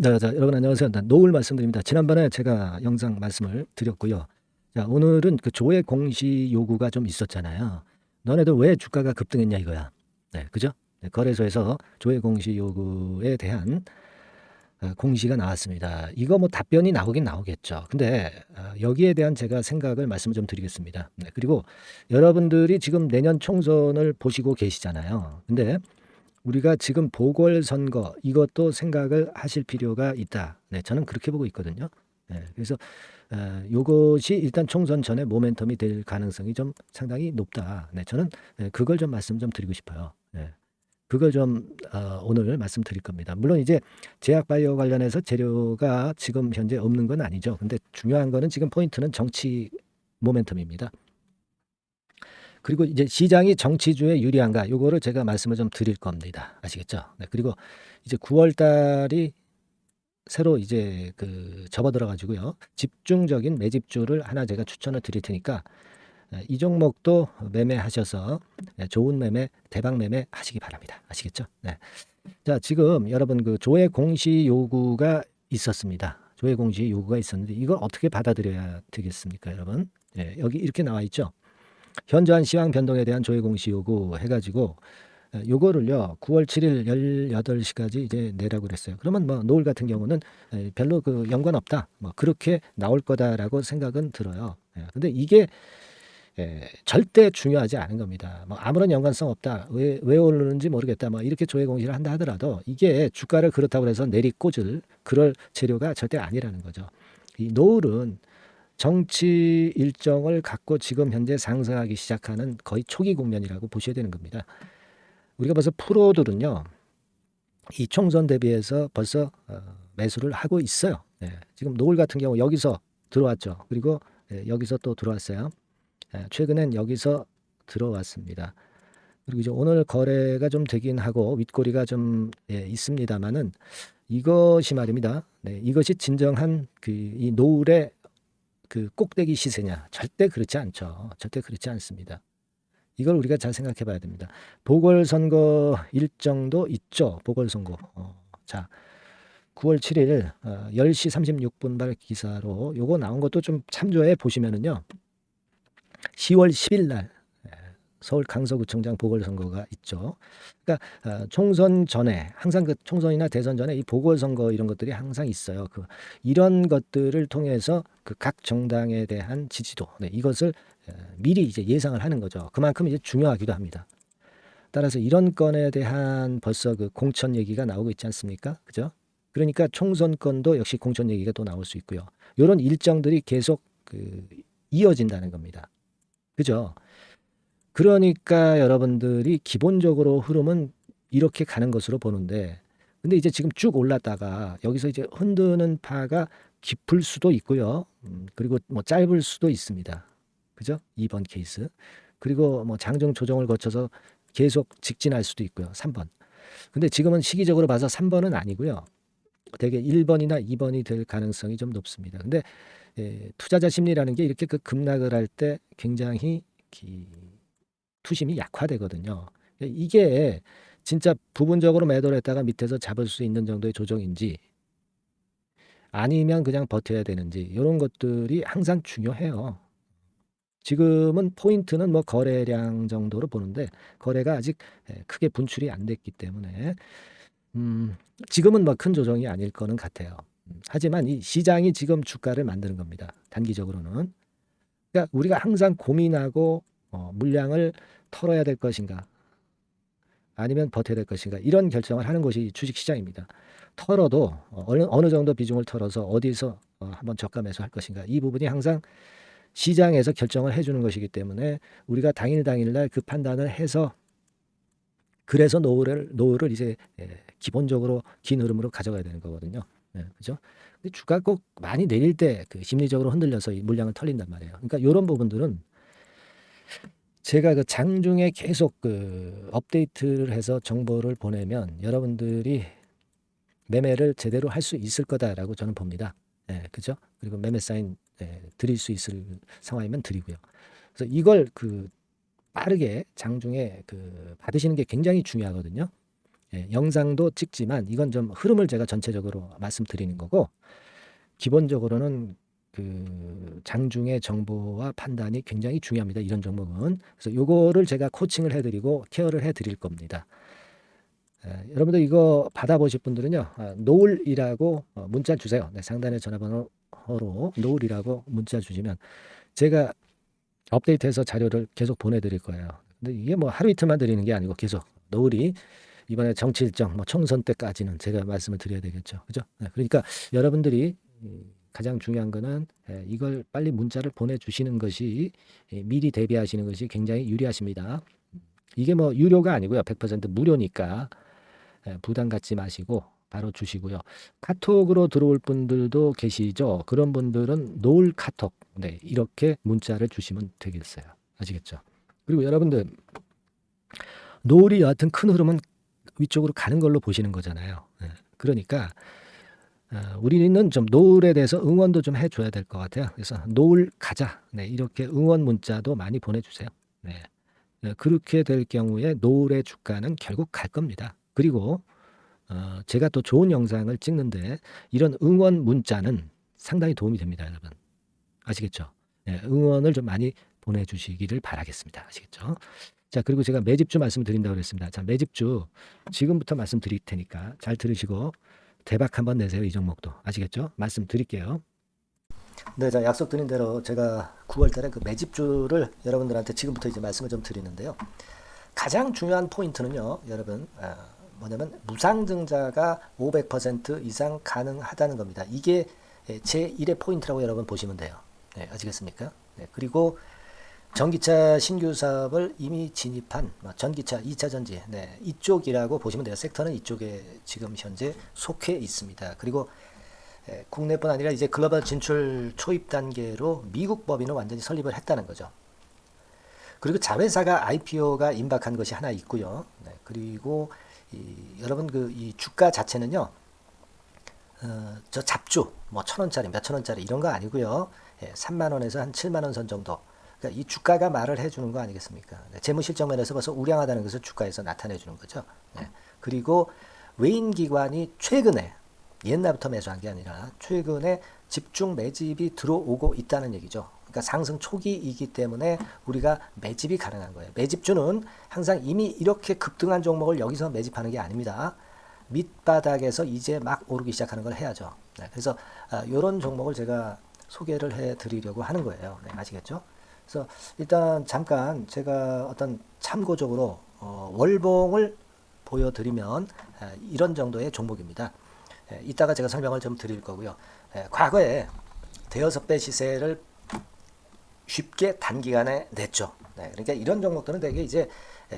자, 자, 여러분 안녕하세요. 나 노을 말씀드립니다. 지난번에 제가 영상 말씀을 드렸고요. 자, 오늘은 그 조회 공시 요구가 좀 있었잖아요. 너네들 왜 주가가 급등했냐 이거야. 네, 그죠? 네, 거래소에서 조회 공시 요구에 대한 어, 공시가 나왔습니다. 이거 뭐 답변이 나오긴 나오겠죠. 근데 어, 여기에 대한 제가 생각을 말씀을 좀 드리겠습니다. 네, 그리고 여러분들이 지금 내년 총선을 보시고 계시잖아요. 근데 우리가 지금 보궐선거 이것도 생각을 하실 필요가 있다. 네, 저는 그렇게 보고 있거든요. 네, 그래서 어, 요것이 일단 총선 전에 모멘텀이 될 가능성이 좀 상당히 높다. 네, 저는 네, 그걸 좀 말씀 좀 드리고 싶어요. 네, 그걸 좀 어, 오늘 말씀드릴 겁니다. 물론 이제 제약 바이오 관련해서 재료가 지금 현재 없는 건 아니죠. 근데 중요한 거는 지금 포인트는 정치 모멘텀입니다. 그리고 이제 시장이 정치주에 유리한가 요거를 제가 말씀을 좀 드릴 겁니다. 아시겠죠? 네, 그리고 이제 9월 달이 새로 이제 그 접어들어 가지고요. 집중적인 매집주를 하나 제가 추천을 드릴 테니까 에, 이 종목도 매매하셔서 에, 좋은 매매, 대박 매매 하시기 바랍니다. 아시겠죠? 네. 자, 지금 여러분 그 조회 공시 요구가 있었습니다. 조회 공시 요구가 있었는데 이걸 어떻게 받아들여야 되겠습니까, 여러분? 예, 여기 이렇게 나와 있죠. 현저한 시황 변동에 대한 조회 공시 요구 해가지고 에, 요거를요 9월 7일 18시까지 이제 내라고 그랬어요. 그러면 뭐 노을 같은 경우는 에, 별로 그 연관 없다. 뭐 그렇게 나올 거다라고 생각은 들어요. 예, 근데 이게 에, 절대 중요하지 않은 겁니다. 뭐 아무런 연관성 없다. 왜, 왜 오르는지 모르겠다. 뭐 이렇게 조회 공시를 한다 하더라도 이게 주가를 그렇다고 해서 내리꽂을 그럴 재료가 절대 아니라는 거죠. 이 노을은 정치 일정을 갖고 지금 현재 상승하기 시작하는 거의 초기 국면이라고 보셔야 되는 겁니다. 우리가 벌써 프로들은요, 이 총선 대비해서 벌써 어, 매수를 하고 있어요. 예, 지금 노을 같은 경우 여기서 들어왔죠. 그리고 예, 여기서 또 들어왔어요. 예, 최근엔 여기서 들어왔습니다. 그리고 이제 오늘 거래가 좀 되긴 하고 윗꼬리가 좀 예, 있습니다만은 이것이 말입니다. 네, 이것이 진정한 그 이 노을의 그 꼭대기 시세냐? 절대 그렇지 않죠. 절대 그렇지 않습니다. 이걸 우리가 잘 생각해 봐야 됩니다. 보궐선거 일정도 있죠. 보궐선거. 어, 자, 9월 7일 어, 10시 36분 발 기사로 요거 나온 것도 좀 참조해 보시면은요. 10월 10일 날 예, 서울 강서구청장 보궐선거가 있죠. 그러니까 어, 총선 전에 항상 그 총선이나 대선 전에 이 보궐선거 이런 것들이 항상 있어요. 그 이런 것들을 통해서 그 각 정당에 대한 지지도 네, 이것을 어, 미리 이제 예상을 하는 거죠. 그만큼 이제 중요하기도 합니다. 따라서 이런 건에 대한 벌써 그 공천 얘기가 나오고 있지 않습니까? 그죠? 그러니까 총선권도 역시 공천 얘기가 또 나올 수 있고요. 이런 일정들이 계속 그 이어진다는 겁니다. 그죠? 그러니까 여러분들이 기본적으로 흐름은 이렇게 가는 것으로 보는데 근데 이제 지금 쭉 올랐다가 여기서 이제 흔드는 파가 깊을 수도 있고요. 음, 그리고 뭐 짧을 수도 있습니다. 그죠? 2번 케이스. 그리고 뭐 장중 조정을 거쳐서 계속 직진할 수도 있고요. 3번. 근데 지금은 시기적으로 봐서 3번은 아니고요. 되게 1번이나 2번이 될 가능성이 좀 높습니다. 근데 예, 투자자 심리라는 게 이렇게 그 급락을 할 때 굉장히 기, 투심이 약화되거든요. 이게 진짜 부분적으로 매도를 했다가 밑에서 잡을 수 있는 정도의 조정인지 아니면 그냥 버텨야 되는지 이런 것들이 항상 중요해요. 지금은 포인트는 뭐 거래량 정도로 보는데 거래가 아직 예, 크게 분출이 안 됐기 때문에 음, 지금은 뭐 큰 조정이 아닐 거는 같아요. 음, 하지만 이 시장이 지금 주가를 만드는 겁니다. 단기적으로는. 그러니까 우리가 항상 고민하고 어, 물량을 털어야 될 것인가 아니면 버텨야 될 것인가 이런 결정을 하는 것이 주식시장입니다. 털어도 어, 어느, 어느 정도 비중을 털어서 어디서 어, 한번 저가 매수할 것인가 이 부분이 항상 시장에서 결정을 해주는 것이기 때문에 우리가 당일 당일날 그 판단을 해서 그래서 노후를 노후를 이제 예, 기본적으로 긴 흐름으로 가져가야 되는 거거든요. 예, 그죠? 근데 주가 꼭 많이 내릴 때 그 심리적으로 흔들려서 이 물량을 털린단 말이에요. 그러니까 이런 부분들은 제가 그 장중에 계속 그 업데이트를 해서 정보를 보내면 여러분들이 매매를 제대로 할 수 있을 거다라고 저는 봅니다. 예, 그죠? 그리고 매매 사인 예, 드릴 수 있을 상황이면 드리고요. 그래서 이걸 그 빠르게 장중에 그 받으시는 게 굉장히 중요하거든요. 예, 영상도 찍지만 이건 좀 흐름을 제가 전체적으로 말씀드리는 거고 기본적으로는 그 장중의 정보와 판단이 굉장히 중요합니다. 이런 종목은 그래서 요거를 제가 코칭을 해드리고 케어를 해드릴 겁니다. 에, 여러분들 이거 받아보실 분들은요 아, 노을이라고 어, 문자 주세요. 네, 상단의 전화번호로 노을이라고 문자 주시면 제가 업데이트해서 자료를 계속 보내드릴 거예요. 근데 이게 뭐 하루 이틀만 드리는 게 아니고 계속 노을이 이번에 정치 일정 뭐 총선 때까지는 제가 말씀을 드려야 되겠죠. 그죠? 네, 그러니까 여러분들이 이, 가장 중요한 거는 예, 이걸 빨리 문자를 보내주시는 것이 예, 미리 대비하시는 것이 굉장히 유리하십니다. 이게 뭐 유료가 아니고요. 100% 무료니까 예, 부담 갖지 마시고 바로 주시고요. 카톡으로 들어올 분들도 계시죠. 그런 분들은 노을 카톡 네 이렇게 문자를 주시면 되겠어요. 아시겠죠? 그리고 여러분들 노을이 여하튼 큰 흐름은 위쪽으로 가는 걸로 보시는 거잖아요. 예, 그러니까 어, 우리는 좀 노을에 대해서 응원도 좀 해줘야 될 것 같아요. 그래서 노을 가자. 네, 이렇게 응원 문자도 많이 보내주세요. 네. 네, 그렇게 될 경우에 노을의 주가는 결국 갈 겁니다. 그리고 어, 제가 또 좋은 영상을 찍는데 이런 응원 문자는 상당히 도움이 됩니다, 여러분. 아시겠죠? 네, 응원을 좀 많이 보내주시기를 바라겠습니다. 아시겠죠? 자, 그리고 제가 매집주 말씀드린다고 그랬습니다. 자, 매집주 지금부터 말씀드릴 테니까 잘 들으시고 대박 한번 내세요. 이 종목도. 아시겠죠? 말씀드릴게요. 네, 자, 약속드린 대로 제가 9월 달에 그 매집주를 여러분들한테 지금부터 이제 말씀을 좀 드리는데요. 가장 중요한 포인트는요, 여러분, 아, 뭐냐면 무상증자가 500% 이상 가능하다는 겁니다. 이게 제 1의 포인트라고 여러분 보시면 돼요. 네, 아시겠습니까? 네, 그리고 전기차 신규 사업을 이미 진입한 뭐 전기차 2차 전지 네, 이쪽이라고 보시면 돼요. 섹터는 이쪽에 지금 현재 속해 있습니다. 그리고 에, 국내뿐 아니라 이제 글로벌 진출 초입 단계로 미국 법인을 완전히 설립을 했다는 거죠. 그리고 자회사가 IPO가 임박한 것이 하나 있고요. 네, 그리고 이, 여러분 그 이 주가 자체는요. 어, 저 잡주 뭐 천 원짜리 몇 천 원짜리 이런 거 아니고요. 예, 3만 원에서 한 7만 원 선 정도. 그러니까 이 주가가 말을 해주는 거 아니겠습니까? 네, 재무실적 면에서 벌써 우량하다는 것을 주가에서 나타내주는 거죠. 네. 그리고 외인 기관이 최근에 옛날부터 매수한 게 아니라 최근에 집중 매집이 들어오고 있다는 얘기죠. 그러니까 상승 초기이기 때문에 우리가 매집이 가능한 거예요. 매집주는 항상 이미 이렇게 급등한 종목을 여기서 매집하는 게 아닙니다. 밑바닥에서 이제 막 오르기 시작하는 걸 해야죠. 네, 그래서 이런 아, 종목을 제가 소개를 해드리려고 하는 거예요. 네, 아시겠죠? 그래서 일단 잠깐 제가 어떤 참고적으로 어, 월봉을 보여드리면 에, 이런 정도의 종목입니다. 에, 이따가 제가 설명을 좀 드릴 거고요. 에, 과거에 대여섯 배 시세를 쉽게 단기간에 냈죠. 네, 그러니까 이런 종목들은 되게 이제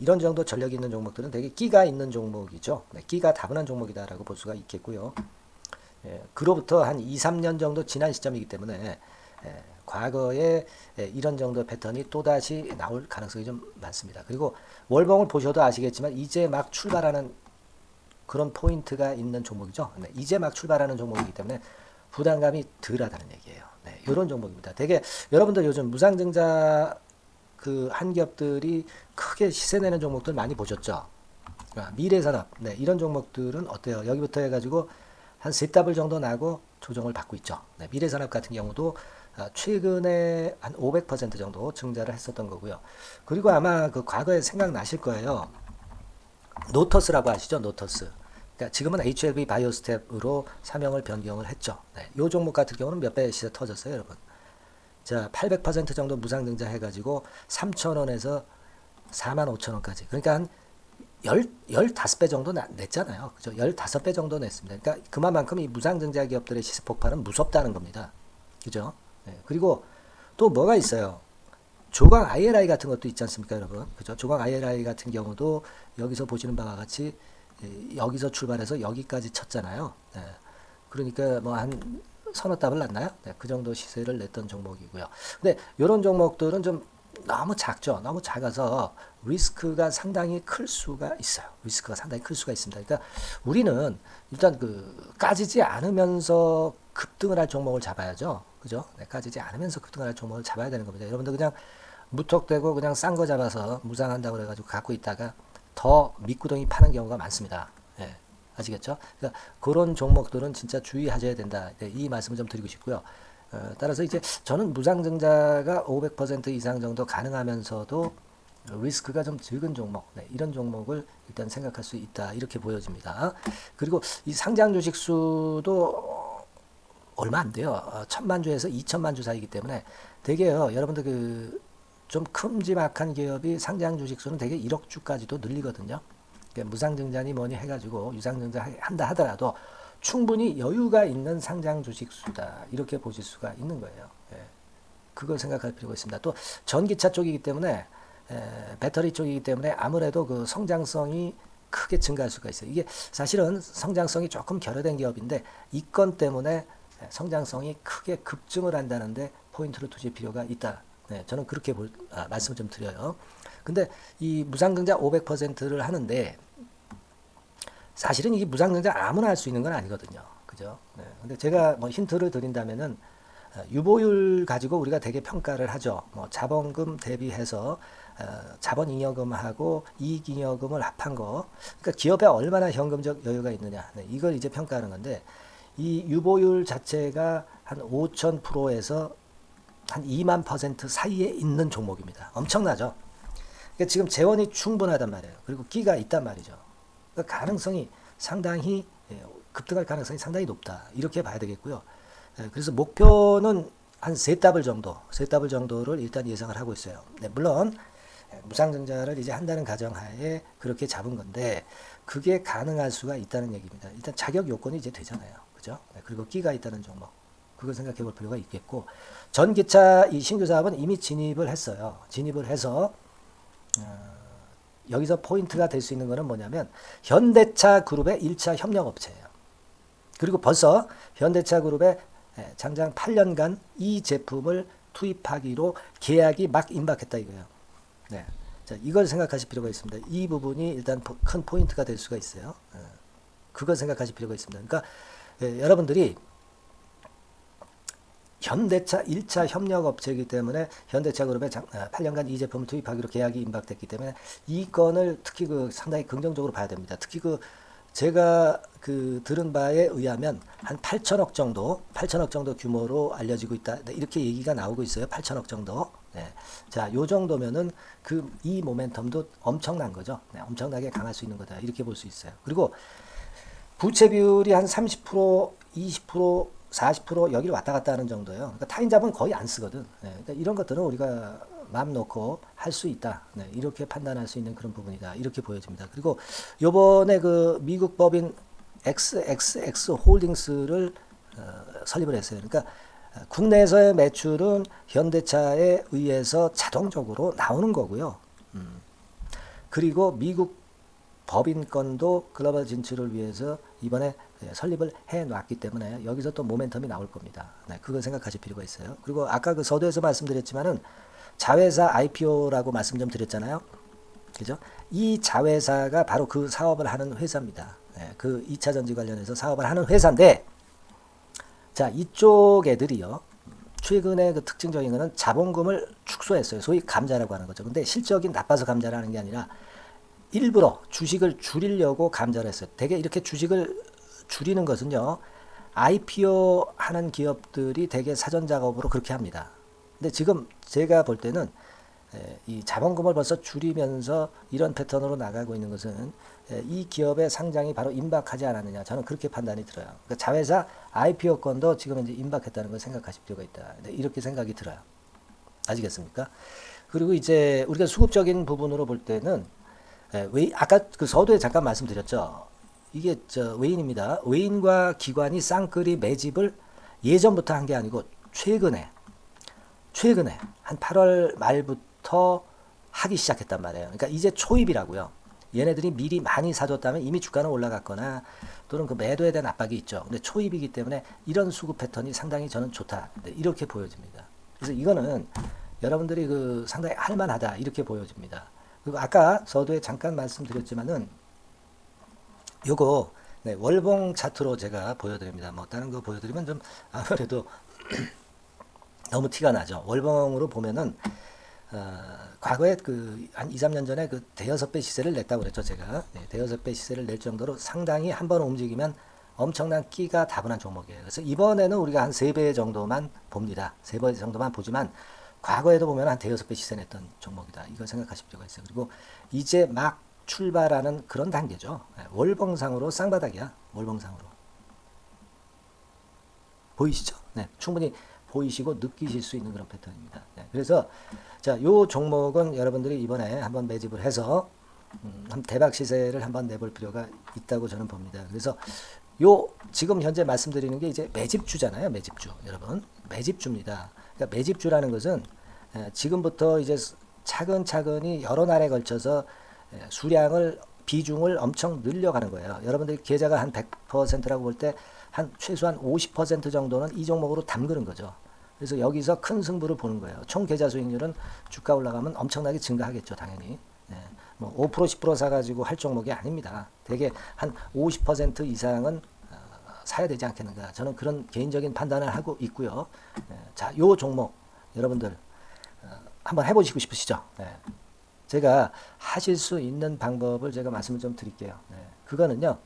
이런 정도 전력 있는 종목들은 되게 끼가 있는 종목이죠. 네, 끼가 다분한 종목이다라고 볼 수가 있겠고요. 예, 그로부터 한 2, 3년 정도 지난 시점이기 때문에 예, 과거에 예, 이런 정도 패턴이 또다시 나올 가능성이 좀 많습니다. 그리고 월봉을 보셔도 아시겠지만 이제 막 출발하는 그런 포인트가 있는 종목이죠. 네, 이제 막 출발하는 종목이기 때문에 부담감이 덜하다는 얘기예요. 네, 이런 종목입니다. 되게 여러분들 요즘 무상증자 그 한기업들이 크게 시세 내는 종목들 많이 보셨죠? 아, 미래산업, 네, 이런 종목들은 어때요? 여기부터 해가지고 한세 더블 정도 나고 조정을 받고 있죠. 네, 미래산업 같은 경우도 아, 최근에 한 500% 정도 증자를 했었던 거고요. 그리고 아마 그 과거에 생각나실 거예요. 노터스라고 아시죠? 노터스. 그러니까 지금은 HLB 바이오스텝으로 사명을 변경을 했죠. 네, 이 종목 같은 경우는 몇 배 시세 터졌어요, 여러분. 자, 800% 정도 무상 증자 해 가지고 3,000원에서 45,000원까지. 그러니까 한 10, 15배 정도 냈잖아요. 그죠? 15배 정도 냈습니다. 그러니까 그만큼 이 무상 증자 기업들의 시세 폭발은 무섭다는 겁니다. 그죠? 네. 그리고 또 뭐가 있어요? 조강 ILI 같은 것도 있지 않습니까, 여러분? 그죠? 조강 ILI 같은 경우도 여기서 보시는 바와 같이 예, 여기서 출발해서 여기까지 쳤잖아요. 네. 그러니까 뭐 한 서너 답을 났나요? 네, 그 정도 시세를 냈던 종목이고요. 근데 이런 종목들은 좀 너무 작죠. 너무 작아서 리스크가 상당히 클 수가 있어요. 리스크가 상당히 클 수가 있습니다. 그러니까 우리는 일단 그 까지지 않으면서 급등을 할 종목을 잡아야죠. 그죠? 네, 까지지 않으면서 급등을 할 종목을 잡아야 되는 겁니다. 여러분들 그냥 무턱대고 그냥 싼 거 잡아서 무상한다고 그래가지고 갖고 있다가 더 밑구덩이 파는 경우가 많습니다. 예. 아시겠죠? 그러니까 그런 종목들은 진짜 주의하셔야 된다. 네, 이 말씀을 좀 드리고 싶고요. 어, 따라서 이제 저는 무상증자가 500% 이상 정도 가능하면서도 리스크가 좀 적은 종목, 네, 이런 종목을 일단 생각할 수 있다. 이렇게 보여집니다. 그리고 이 상장 주식 수도 얼마 안 돼요. 어, 천만 주에서 이천만 주 사이기 때문에 되게요. 여러분들 그 좀 큼지막한 기업이 상장 주식 수는 되게 1억 주까지도 늘리거든요. 그러니까 무상증자니 뭐니 해가지고 유상증자 한다 하더라도 충분히 여유가 있는 상장 주식 수다 이렇게 보실 수가 있는 거예요. 예. 그걸 생각할 필요가 있습니다. 또 전기차 쪽이기 때문에 에, 배터리 쪽이기 때문에 아무래도 그 성장성이 크게 증가할 수가 있어요. 이게 사실은 성장성이 조금 결여된 기업인데 이건 때문에 성장성이 크게 급증을 한다는데 포인트를 두실 필요가 있다. 네, 저는 그렇게 볼, 아, 말씀을 좀 드려요. 근데 이 무상증자 500%를 하는데 사실은 이 무상증자 아무나 할 수 있는 건 아니거든요. 그죠? 네. 근데 제가 뭐 힌트를 드린다면은 어, 유보율 가지고 우리가 되게 평가를 하죠. 뭐 자본금 대비해서 어, 자본잉여금하고 이익잉여금을 합한 거. 그러니까 기업에 얼마나 현금적 여유가 있느냐. 네, 이걸 이제 평가하는 건데 이 유보율 자체가 한 5,000%에서 한 2만 퍼센트 사이에 있는 종목입니다. 엄청나죠? 그러니까 지금 재원이 충분하단 말이에요. 그리고 끼가 있단 말이죠. 그러니까 가능성이 상당히 예, 급등할 가능성이 상당히 높다. 이렇게 봐야 되겠고요. 예, 그래서 목표는 한 세 더블 정도, 세 더블 정도를 일단 예상을 하고 있어요. 네, 물론 예, 무상증자를 이제 한다는 가정하에 그렇게 잡은 건데 그게 가능할 수가 있다는 얘기입니다. 일단 자격 요건이 이제 되잖아요. 그죠? 네, 그리고 끼가 있다는 종목. 그걸 생각해 볼 필요가 있겠고 전기차 이 신규 사업은 이미 진입을 했어요. 진입을 해서 어, 여기서 포인트가 될 수 있는 거는 뭐냐면 현대차 그룹의 1차 협력 업체예요. 그리고 벌써 현대차 그룹의 예, 장장 8년간 이 제품을 투입하기로 계약이 막 임박했다 이거예요. 네. 자, 이걸 생각하실 필요가 있습니다. 이 부분이 일단 포- 큰 포인트가 될 수가 있어요. 예. 그걸 생각하실 필요가 있습니다. 그러니까 예, 여러분들이 현대차 1차 협력 업체이기 때문에 현대차 그룹에 장, 아, 8년간 이 제품을 투입하기로 계약이 임박됐기 때문에 이 건을 특히 그 상당히 긍정적으로 봐야 됩니다. 특히 그 제가 그 들은 바에 의하면 한 8천억 정도, 8천억 정도 규모로 알려지고 있다. 네, 이렇게 얘기가 나오고 있어요. 8천억 정도. 네. 자, 요 정도면은 그 이 모멘텀도 엄청난 거죠. 네, 엄청나게 강할 수 있는 거다. 이렇게 볼 수 있어요. 그리고 부채 비율이 한 30%, 20%, 40% 여기를 왔다 갔다 하는 정도예요. 그러니까 타인 자본 거의 안 쓰거든. 네, 그러니까 이런 것들은 우리가 마음 놓고 할 수 있다. 네, 이렇게 판단할 수 있는 그런 부분이다. 이렇게 보여집니다. 그리고 요번에 그 미국 법인 XXX 홀딩스를 어, 설립을 했어요. 그러니까 어, 국내에서의 매출은 현대차에 의해서 자동적으로 나오는 거고요. 음. 그리고 미국 법인권도 글로벌 진출을 위해서 이번에 예, 설립을 해 놨기 때문에 여기서 또 모멘텀이 나올 겁니다. 네, 그걸 생각하실 필요가 있어요. 그리고 아까 그 서두에서 말씀드렸지만은 자회사 IPO라고 말씀 좀 드렸잖아요. 그죠? 이 자회사가 바로 그 사업을 하는 회사입니다. 네, 그 2차 전지 관련해서 사업을 하는 회사인데 자, 이쪽 애들이요. 최근에 그 특징적인 거는 자본금을 축소했어요. 소위 감자라고 하는 거죠. 근데 실적이 나빠서 감자를 하는 게 아니라 일부러 주식을 줄이려고 감자를 했어요. 되게 이렇게 주식을 줄이는 것은요. IPO 하는 기업들이 되게 사전 작업으로 그렇게 합니다. 근데 지금 제가 볼 때는 에, 이 자본금을 벌써 줄이면서 이런 패턴으로 나가고 있는 것은 에, 이 기업의 상장이 바로 임박하지 않았느냐 저는 그렇게 판단이 들어요. 그러니까 자회사 IPO 건도 지금 이제 임박했다는 걸 생각하실 필요가 있다. 네, 이렇게 생각이 들어요. 아시겠습니까? 그리고 이제 우리가 수급적인 부분으로 볼 때는 에, 웨이, 아까 그 서두에 잠깐 말씀드렸죠. 이게 저 외인입니다. 외인과 기관이 쌍끌이 매집을 예전부터 한 게 아니고 최근에 최근에 한 8월 말부터 하기 시작했단 말이에요. 그러니까 이제 초입이라고요. 얘네들이 미리 많이 사줬다면 이미 주가는 올라갔거나 또는 그 매도에 대한 압박이 있죠. 근데 초입이기 때문에 이런 수급 패턴이 상당히 저는 좋다. 네, 이렇게 보여집니다. 그래서 이거는 여러분들이 그 상당히 할만하다 이렇게 보여집니다. 그리고 아까 서두에 잠깐 말씀드렸지만은 요거 네, 월봉 차트로 제가 보여드립니다. 뭐 다른 거 보여드리면 좀 아무래도 너무 티가 나죠. 월봉으로 보면은 어, 과거에 그 한 2, 3년 전에 그 대여섯 배 시세를 냈다고 그랬죠, 제가. 네, 대여섯 배 시세를 낼 정도로 상당히 한 번 움직이면 엄청난 끼가 다분한 종목이에요. 그래서 이번에는 우리가 한 세 배 정도만 봅니다. 세 배 정도만 보지만 과거에도 보면 한 대여섯 배 시세 냈던 종목이다. 이거 생각하실 필요가 있어요. 그리고 이제 막 출발하는 그런 단계죠. 네, 월봉상으로 쌍바닥이야. 월봉상으로. 보이시죠? 네, 충분히 보이시고 느끼실 수 있는 그런 패턴입니다. 네, 그래서 자, 요 종목은 여러분들이 이번에 한번 매집을 해서 음, 한 대박 시세를 한번 내볼 필요가 있다고 저는 봅니다. 그래서 요 지금 현재 말씀드리는 게 이제 매집주잖아요, 매집주 여러분 매집주입니다. 그러니까 매집주라는 것은 에, 지금부터 이제 차근차근히 여러 날에 걸쳐서 에, 수량을 비중을 엄청 늘려가는 거예요. 여러분들이 계좌가 한 100%라고 볼 때 한 최소한 50% 정도는 이 종목으로 담그는 거죠. 그래서 여기서 큰 승부를 보는 거예요. 총 계좌 수익률은 주가 올라가면 엄청나게 증가하겠죠, 당연히. 예, 뭐5% 10% 사가지고 할 종목이 아닙니다. 대개 한 50% 이상은 어, 사야 되지 않겠는가. 저는 그런 개인적인 판단을 하고 있고요. 예, 자, 요 종목 여러분들 어, 한번 해보시고 싶으시죠? 예. 제가 하실 수 있는 방법을 제가 말씀을 좀 드릴게요. 네. 그거는요,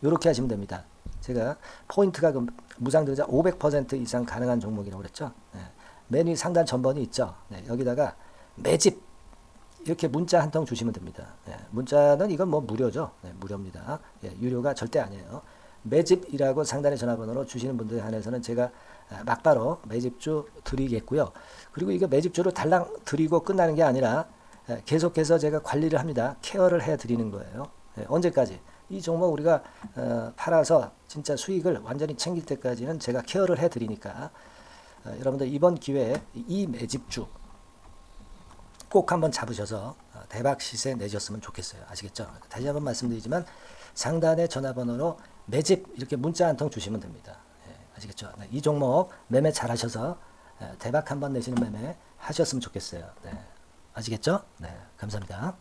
이렇게 하시면 됩니다. 제가 포인트가 그 무상등자 500% 이상 가능한 종목이라고 그랬죠. 위 상단 전번이 있죠. 네. 여기다가 매집 이렇게 문자 한 통 주시면 됩니다. 네. 문자는 이건 뭐 무료죠. 네. 무료입니다. 예, 유료가 절대 아니에요. 매집이라고 상단의 전화번호로 주시는 분들에 한해서는 제가 아, 막바로 매집주 드리겠고요. 그리고 이거 매집주로 달랑 드리고 끝나는 게 아니라 예, 계속해서 제가 관리를 합니다. 케어를 해 드리는 거예요. 예, 언제까지? 이 종목 우리가 어, 팔아서 진짜 수익을 완전히 챙길 때까지는 제가 케어를 해 드리니까 어, 여러분들 이번 기회에 이 매집주 꼭 한번 잡으셔서 어, 대박 시세 내셨으면 좋겠어요. 아시겠죠? 다시 한번 말씀드리지만 상단의 전화번호로 매집 이렇게 문자 한 통 주시면 됩니다. 예, 아시겠죠? 네, 이 종목 매매 잘하셔서 예, 대박 한 번 내시는 매매 하셨으면 좋겠어요. 네, 아시겠죠? 네, 감사합니다.